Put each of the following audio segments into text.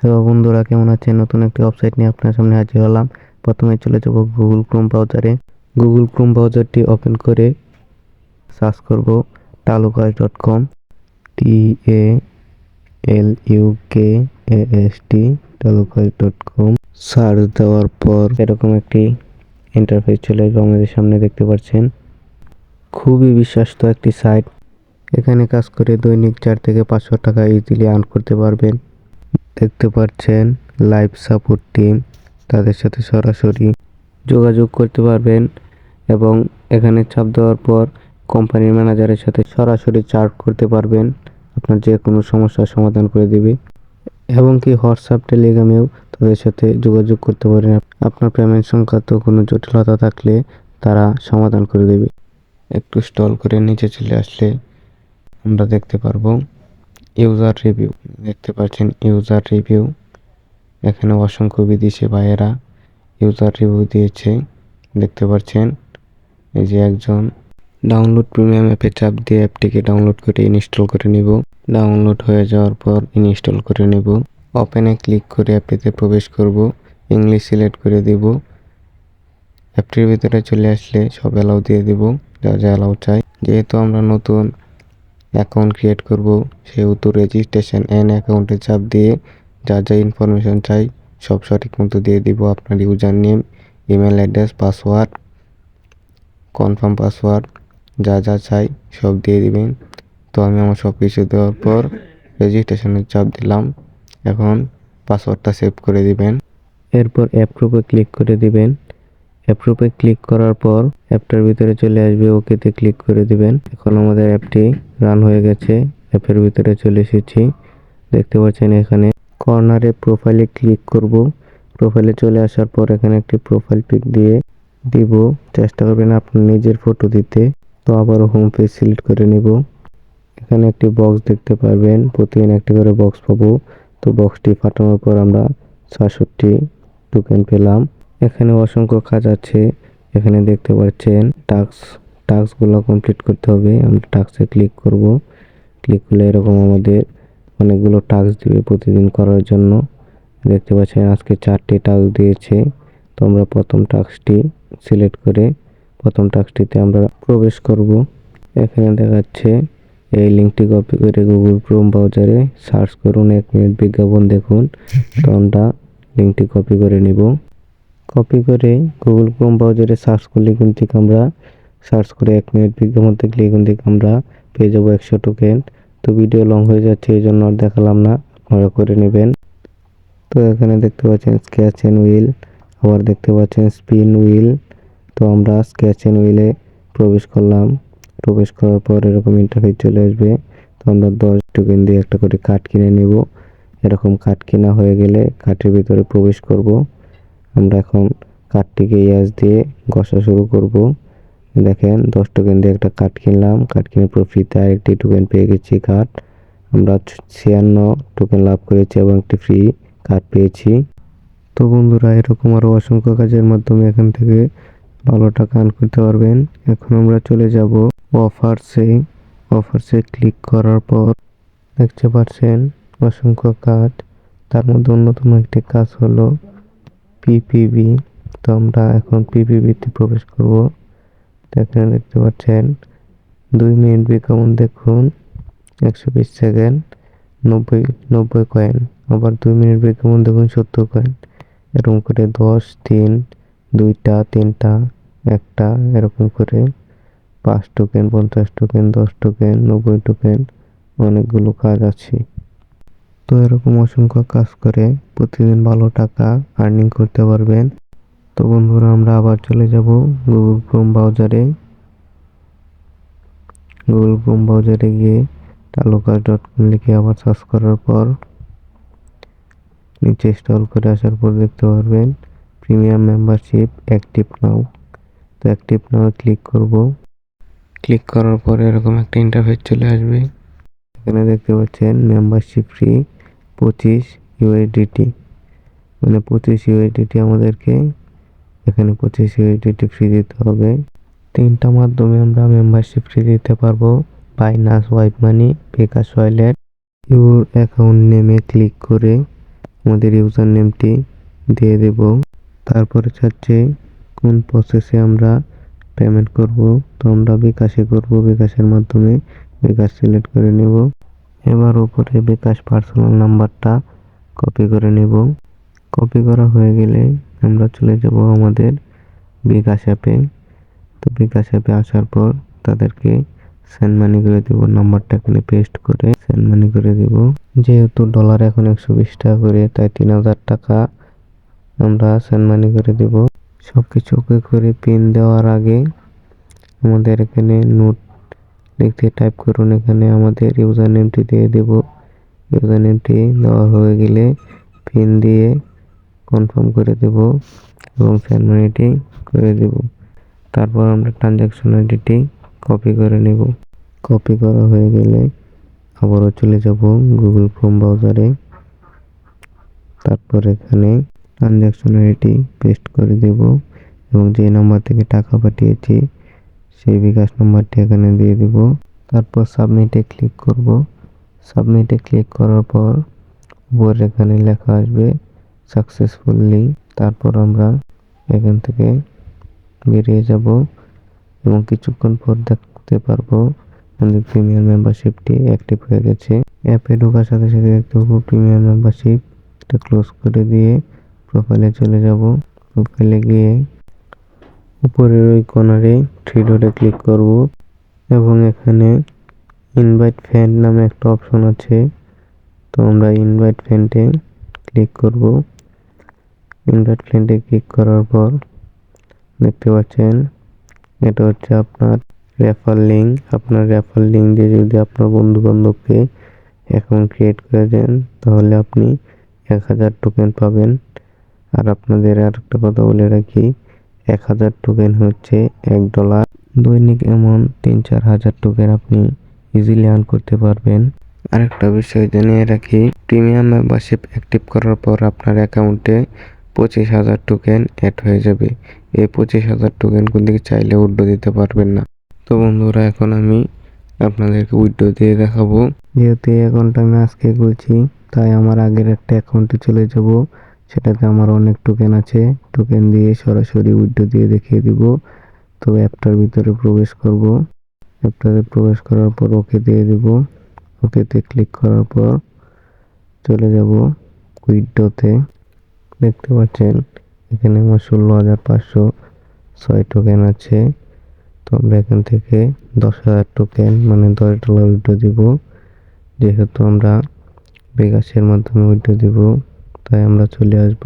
Hello বন্ধুরা, কেমন আছেন? নতুন একটি ওয়েবসাইট নিয়ে আপনার সামনে হাজির হলাম। প্রথমে চলে যাব গুগল ক্রোম ব্রাউজারে গুগল ক্রোম ব্রাউজারটি ওপেন করে সার্চ করব Talukas dot com T A L U K A S Talukas dot com search দেওয়ার পর এরকম একটি ইন্টারফেস চলে আসবে, আমাদের সামনে দেখতে পাচ্ছেন। খুবই বিশ্বাস্ত একটি সাইট এখানে কাজ করে দৈনিক চার থেকে পাঁচশো টাকা ইজিলি আর্ন করতে পারবেন। দেখতে পাচ্ছেন লাইভ সাপোর্ট টিম তাদের সাথে সরাসরি যোগাযোগ করতে পারবেন এবং এখানে চাপ দেওয়ার পর কোম্পানির ম্যানেজারের সাথে সরাসরি চার্ট করতে পারবেন। আপনার যে কোনো সমস্যার সমাধান করে দিবে। এবং কি হোয়াটসঅ্যাপ, টেলিগ্রামেও তাদের সাথে যোগাযোগ করতে পারেন। আপনার পেমেন্ট সংক্রান্ত কোনো জটিলতা থাকলে তারা সমাধান করে দেবে। একটু স্টল করে নিচে চলে আসলে আমরা দেখতে পারব। User review. দেখতে পাচ্ছেন ইউজার রিভিউ। এখানে অসংখ্য বিদেশি ভাইয়েরা ইউজার রিভিউ দিয়েছে। দেখতে পাচ্ছেন এই যে একজন ডাউনলোড প্রিমিয়াম অ্যাপে চাপ দিয়ে অ্যাপটিকে ডাউনলোড করে ইনস্টল করে নিব। ডাউনলোড হয়ে যাওয়ার পর ইনস্টল করে নেব। ওপেনে ক্লিক করে অ্যাপটিতে প্রবেশ করব। ইংলিশ সিলেক্ট করে দিব। অ্যাপটির ভিতরে চলে আসলে সব অ্যালাউ দিয়ে দিব, যা যা অ্যালাউ চাই। যেহেতু আমরা নতুন অ্যাকাউন্ট ক্রিয়েট করব। সেহেতু রেজিস্ট্রেশন অ্যান্ড অ্যাকাউন্টে চাপ দিয়ে যা যা ইনফরমেশন চাই, সব সঠিক মতো দিয়ে দিব আপনার user name email address password confirm password যা যা চাই সব দিয়ে দিবেন। তো আমি আমার সব কিছু দেওয়ার পর রেজিস্ট্রেশনের চাপ দিলাম। এখন পাসওয়ার্ডটা সেভ করে দিবেন। এরপর অ্যাপ্রুভে ক্লিক করে দিবেন। অ্যাপ্রুভে ক্লিক করার পর অ্যাপটার ভিতরে চলে আসবে ওকেতে ক্লিক করে দিবেন। এখন আমাদের অ্যাপটি রান হয়ে গেছে। অ্যাপের ভিতরে চলে এসেছি। দেখতে পাচ্ছেন এখানে কর্নারে প্রোফাইলে ক্লিক করব। প্রোফাইলে চলে আসার পর এখানে একটি প্রোফাইল পিক দিয়ে দিব। চেষ্টা করবেন আপনার নিজের ফটো দিতে। তো আবার হোম পেজ সিলেক্ট করে নিব। এখানে একটি বক্স দেখতে পারবেন। প্রতিদিন একটি করে বক্স পাবো। তো বক্সটি ফাটানোর পর আমরা ছষট্টি টোকেন পেলাম। এখানে অসংখ্য কাজ আছে। এখানে দেখতে পাচ্ছেন, টাস্ক, টাস্কগুলো কমপ্লিট করতে হবে। আমরা টাস্কে ক্লিক করব। ক্লিক করলে এরকম আমাদের অনেকগুলো টাস্ক দিবে প্রতিদিন করার জন্য। দেখতে পাচ্ছেন, আজকে চারটি টাস্ক দিয়েছে। তো আমরা প্রথম টাস্কটি সিলেক্ট করে প্রথম টাস্কটিতে আমরা প্রবেশ করব। এখানে দেখাচ্ছে, এই লিঙ্কটি কপি করে গুগল ক্রোম ব্রাউজারে সার্চ করুন। এক মিনিট বিজ্ঞাপন দেখুন। তো আমরা লিঙ্কটি কপি করে নিব। কপি করে গুগল ক্রোম ব্রাউজারে সার্চ করলে কিন্তু আমরা সার্চ করে এক মিনিট বিজ্ঞাপন দেখলে এখান থেকে আমরা পেয়ে যাব একশো টোকেন তো ভিডিও লং হয়ে যাচ্ছে, এই জন্য আর দেখালাম না, আপনারা করে নেবেন। তো এখানে দেখতে পাচ্ছেন স্ক্যাচ এন্ড হুইল আবার দেখতে পাচ্ছেন স্পিন হুইল তো আমরা স্ক্যাচ এন্ড হুইলে প্রবেশ করলাম। প্রবেশ করার পর এরকম ইন্টারফেস চলে আসবে। তো আমরা দশ টোকেন দিয়ে একটা করে কাঠ কিনে নেব। এরকম কাঠ কেনা হয়ে গেলে কাঠের ভিতরে প্রবেশ করব। আমরা এখন কাঠটিকে ইয়াস দিয়ে ঘষা শুরু করব। দেখেন দশ টোকেন দিয়ে একটা কাঠ কিনলাম। কাঠ কিনে পুরো ফ্রিতে আরেকটি টোকেন পেয়ে গেছি কাঠ। আমরা ছিয়ান্ন টোকেন লাভ করেছি এবং একটি ফ্রি কাঠ পেয়েছি। তো বন্ধুরা, এরকম আরও অসংখ্য কাজের মাধ্যমে এখান থেকে ভালো টাকা আর্ন করতে পারবেন। এখন আমরা চলে যাব অফারসে অফারসে ক্লিক করার পর দেখতে পাচ্ছেন, অসংখ্য কাজ তার মধ্যে অন্যতম একটি কাজ হলো পিপিবি তো আমরা এখন পিপিবিতে প্রবেশ করব। এখানে দেখতে পাচ্ছেন, দুই মিনিট বিজ্ঞাপন দেখুন, একশো বিশ সেকেন্ড, নব্বই নব্বই কয়েন। আবার দুই মিনিট বিজ্ঞাপন দেখুন, সত্তর কয়েন। এরকম করে দশ, তিন, দুইটা, তিনটা, একটা, এরকম করে। পাঁচ টোকেন পঞ্চাশ টোকেন দশ টোকেন নব্বই টোকেন অনেকগুলো কাজ আছে। তো এরকম অসংখ্য কাজ করে প্রতিদিন ভালো টাকা আর্নিং করতে পারবেন। তো বন্ধুরা, আমরা আবার চলে যাব গুগল ক্রোম ব্রাউজারে গুগল ক্রোম ব্রাউজারে গিয়ে তালুকাস ডট কম লিখে আবার সার্চ করার পর নিচে স্টল করে আসার পর দেখতে পারবেন প্রিমিয়াম মেম্বারশিপ অ্যাক্টিভ নাও তো অ্যাক্টিভ নাও ক্লিক করব। ক্লিক করার পর এরকম একটা ইন্টারফেস চলে আসবে। এখানে দেখতে পাচ্ছেন মেম্বারশিপ ফ্রি পঁচিশ ইউএসডিটি মানে পঁচিশ ইউএসডিটি আমাদেরকে এখানে পঁচিশ ইউএসডিটি ফ্রি দিতে হবে। তিনটা মাধ্যমে আমরা মেম্বারশিপ ফ্রি দিতে পারব। বাইনাস wipe money bKash wallet your account নেমে ক্লিক করে আমাদের ইউজার নেমটি দিয়ে দেব। তারপরে চাচ্ছে কোন প্রসেসে আমরা পেমেন্ট করব? তো আমরা বিকাশে করব। বিকাশের মাধ্যমে বিকাশ সিলেক্ট করে নেব। এবার উপরে বিকাশ পার্সোনাল নাম্বারটা কপি করে নেব। কপি করা হয়ে গেলে আমরা চলে যাব আমাদের বিকাশ অ্যাপে। তো বিকাশ অ্যাপে আসার পর তাদেরকে সেন্ড মানি করে দেব, নাম্বারটা এখানে পেস্ট করে সেন্ড মানি করে দেব। যেহেতু ডলার এখন একশো বিশ টাকা করে, তাই তিন হাজার টাকা আমরা সেন্ড মানি করে দেব। সব কিছু ওকে করে পিন দেওয়ার আগে আমাদের এখানে নোট লিখতে টাইপ করুন এখানে আমাদের ইউজার নেমটি দিয়ে দেব। ইউজার নেমটি দেওয়া হয়ে গেলে পিন দিয়ে কনফার্ম করে দেব এবং সেন্ড মানিটি করে দেব। তারপর আমরা ট্রানজ্যাকশন আইডিটি কপি করে নেব। কপি করা হয়ে গেলে আবারও চলে যাব গুগল ক্রোম ব্রাউজারে তারপর এখানে ট্রানজ্যাকশন আইডি পেস্ট করে দেব এবং যে নাম্বার থেকে টাকা পাঠিয়েছি সেই বিকাশ নাম্বারটি এখানে দিয়ে দিব। তারপর সাবমিটে ক্লিক করব। সাবমিটে ক্লিক করার পর উপর এখানে লেখা আসবে সাকসেসফুলি তারপর আমরা এখান থেকে বেরিয়ে যাব এবং কিছুক্ষণ পর দেখতে পারব আমাদের প্রিমিয়ার মেম্বারশিপটি অ্যাক্টিভ হয়ে গেছে। অ্যাপে ঢোকার সাথে সাথে দেখতে পাবো প্রিমিয়ার মেম্বারশিপ এটা ক্লোজ করে দিয়ে প্রোফাইলে চলে যাব। প্রোফাইলে গিয়ে উপরের ওই কর্নারে থ্রি ডটে ক্লিক করব এবং এখানে ইনভাইট ফ্রেন্ড নামে একটা অপশন আছে। তো আমরা ইনভাইট ফ্রেন্ডে ক্লিক করব। ইনভাইট ফ্রেন্ডে ক্লিক করার পর দেখতে পাচ্ছেন, এটা হচ্ছে আপনার রেফার লিঙ্ক আপনার রেফার লিঙ্ক দিয়ে যদি আপনার বন্ধু বান্ধবকে অ্যাকাউন্ট ক্রিয়েট করে দেন, তাহলে আপনি এক হাজার টোকেন পাবেন। আর আপনাদের আর একটা কথা বলে রাখি এক হাজার টোকেন হচ্ছে এক ডলার দৈনিক এমন তিন চার হাজার টোকেন আপনি ইজিলি আর্ন করতে পারবেন। আরেকটা বিষয় জানিয়ে রাখি প্রিমিয়াম মেম্বারশিপ অ্যাক্টিভ করার পর আপনার অ্যাকাউন্টে পঁচিশ হাজার টোকেন অ্যাড হয়ে যাবে। এই পঁচিশ হাজার টোকেন দিকে চাইলে উইড্রো দিতে পারবেন না। তো বন্ধুরা, এখন আমি আপনাদেরকে উইড্রো দিয়ে দেখাবো। যেহেতু এই অ্যাকাউন্টটা আমি আজকে খুলছি, তাই আমার আগের একটা অ্যাকাউন্টে চলে যাব। সেটাতে আমার অনেক টোকেন আছে। টোকেন দিয়ে সরাসরি উইড্রো দিয়ে দেখিয়ে দিব। তো অ্যাপটার ভিতরে প্রবেশ করব। অ্যাপটাতে প্রবেশ করার পর ওকে দিয়ে দিব। ওকেতে ক্লিক করার পর চলে যাব উইড্রোতে। দেখতে পাচ্ছেন, এখানে আমার ষোলো হাজার পাঁচশো ছয় টোকেন আছে। তো আমরা এখান থেকে দশ হাজার টোকেন মানে দশ ডলার উইড্রো দিব। যেহেতু আমরা বেগাসের মাধ্যমে উইড্রো দিব। তাই আমরা চলে আসব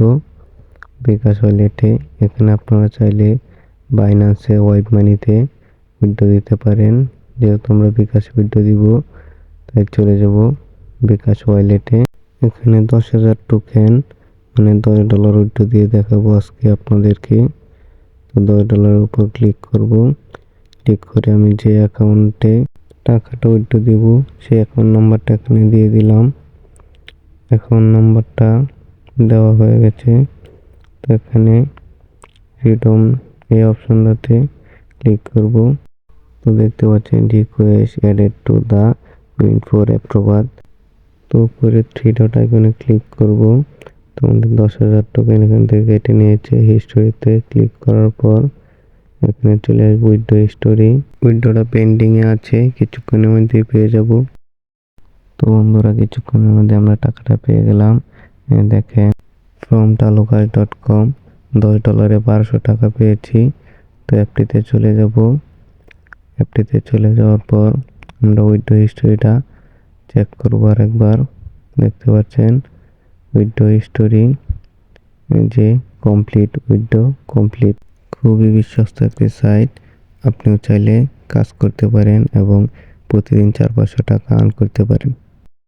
বিকাশ ওয়ালেটে। এখানে আপনারা চাইলে বাইন্যান্সে ওয়াইব মানিতে উইড্রো দিতে পারেন। যেহেতু আমরা বিকাশে উইড্রো দিব, তাই চলে যাব বিকাশ ওয়ালেটে। এখানে দশ হাজার টোকেন মানে দশ ডলার উইড্রো দিয়ে দেখাবো আজকে আপনাদেরকে। তো দশ ডলারের উপর ক্লিক করব। ক্লিক করে আমি যে অ্যাকাউন্টে টাকাটা উইড্রো দিব, সেই অ্যাকাউন্ট নাম্বারটা এখানে দিয়ে দিলাম। অ্যাকাউন্ট নাম্বারটা দেওয়া হয়ে গেছে। তো এখানে রিডম এই অপশনটাতে ক্লিক করব। তো দেখতে পাচ্ছেন request added to the win for approval তো উপরে থ্রি ডট আইকনে ক্লিক করব। তো আমাদের দশ হাজার টোকেন এখান থেকে কেটে নিয়েছে। হিস্টোরিতে ক্লিক করার পর এখানে চলে আসব উইড্রো হিস্টোরি উইড্রোটা পেন্ডিংয়ে আছে। কিছুক্ষণের মধ্যেই পেয়ে যাব। তো বন্ধুরা, কিছুক্ষণের মধ্যে আমরা টাকাটা পেয়ে গেলাম। দেখেন ফ্রম টালুকাস ডট কম দশ ডলারে বারোশো টাকা পেয়েছি। তো অ্যাপটিতে চলে যাব। অ্যাপটিতে চলে যাওয়ার পর আমরা উইড্রো হিস্টোরিটা চেক করব আর একবার দেখতে পাচ্ছেন উইড্রো হিস্টোরি যে কমপ্লিট উইড্রো কমপ্লিট। খুবই বিশ্বস্ত একটি সাইট। আপনিও চাইলে কাজ করতে পারেন এবং প্রতিদিন চার পাঁচশো টাকা আর্ন করতে পারেন।